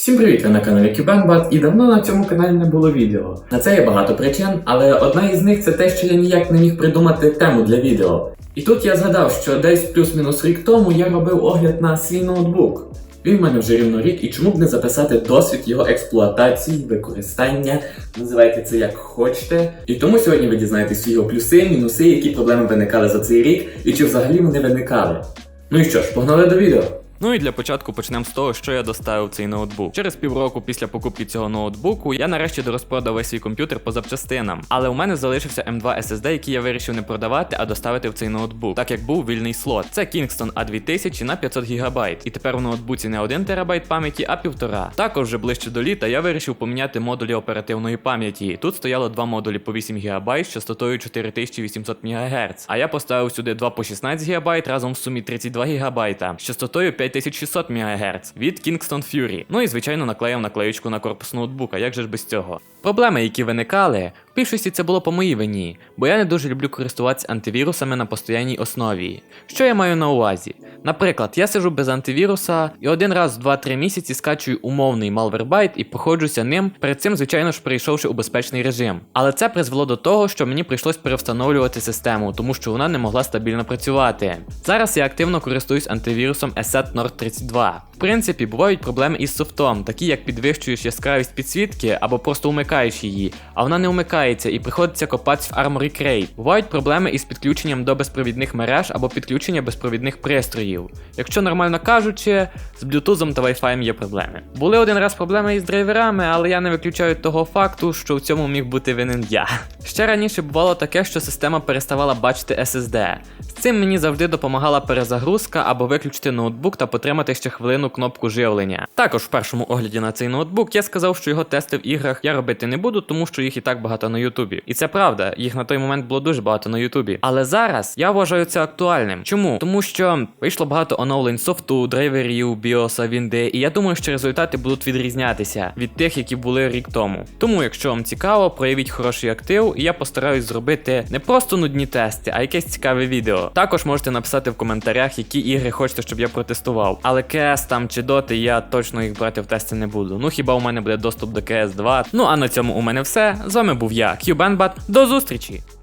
Всім привіт, ви на каналі Cubanbat і давно на цьому каналі не було відео. На це є багато причин, але одна із них це те, що я ніяк не міг придумати тему для відео. І тут я згадав, що десь плюс-мінус рік тому я робив огляд на свій ноутбук. Він в мене вже рівно рік, і чому б не записати досвід його експлуатації, використання, називайте це як хочете. І тому сьогодні ви дізнаєтесь його плюси, мінуси, які проблеми виникали за цей рік, і чи взагалі вони виникали. Ну і що ж, погнали до відео. Ну і для початку почнемо з того, що я доставив цей ноутбук. Через півроку після покупки цього ноутбуку я нарешті дорозпродав весь свій комп'ютер по запчастинам. Але у мене залишився M2 SSD, який я вирішив не продавати, а доставити в цей ноутбук, так як був вільний слот. Це Kingston A2000 на 500 ГБ. І тепер в ноутбуці не 1 ТБ пам'яті, а 1,5. Також вже ближче до літа я вирішив поміняти модулі оперативної пам'яті. Тут стояло два модулі по 8 ГБ з частотою 4800 МГц. А я поставив сюди два по 16 ГБ разом в сумі 32 ГБ з частотою 5600 МГц від Kingston Fury. Ну і звичайно наклеїв наклеючку на корпус ноутбука, як же ж без цього. Проблеми, які виникали, в більшості це було по моїй вині, бо я не дуже люблю користуватися антивірусами на постоянній основі. Що я маю на увазі? Наприклад, я сижу без антивіруса і один раз в 2-3 місяці скачую умовний Malwarebyte і проходжуся ним, перед цим, звичайно ж, перейшовши у безпечний режим. Але це призвело до того, що мені прийшлось перевстановлювати систему, тому що вона не могла стабільно працювати. Зараз я активно користуюсь антивірусом Asset Nord 32. В принципі, бувають проблеми із софтом, такі як підвищуєш яскравість підсвітки або просто умикаєш її, а вона не умикається і приходиться копатись в Armory Crate. Бувають проблеми із підключенням до безпровідних мереж або підключення безпровідних пристроїв. Якщо нормально кажучи, з Bluetooth та Wi-Fi є проблеми. Були один раз проблеми із драйверами, але я не виключаю того факту, що в цьому міг бути винен я. Ще раніше бувало таке, що система переставала бачити SSD. З цим мені завжди допомагала перезагрузка або виключити ноутбук та потримати ще хвилину кнопку живлення. Також в першому огляді на цей ноутбук я сказав, що його тести в іграх я робити не буду, тому що їх і так багато на Ютубі. І це правда, їх на той момент було дуже багато на Ютубі. Але зараз я вважаю це актуальним. Чому? Тому що вийшло багато оновлень софту, драйверів, біоса, вінди, і я думаю, що результати будуть відрізнятися від тих, які були рік тому. Тому, якщо вам цікаво, проявіть хороший актив, і я постараюсь зробити не просто нудні тести, а якесь цікаве відео. Також можете написати в коментарях, які ігри хочете, щоб я протестував. Але CS там чи доти я точно їх брати в тесті не буду. Ну хіба у мене буде доступ до CS 2. Ну а на цьому у мене все. З вами був я, QBanbat. До зустрічі!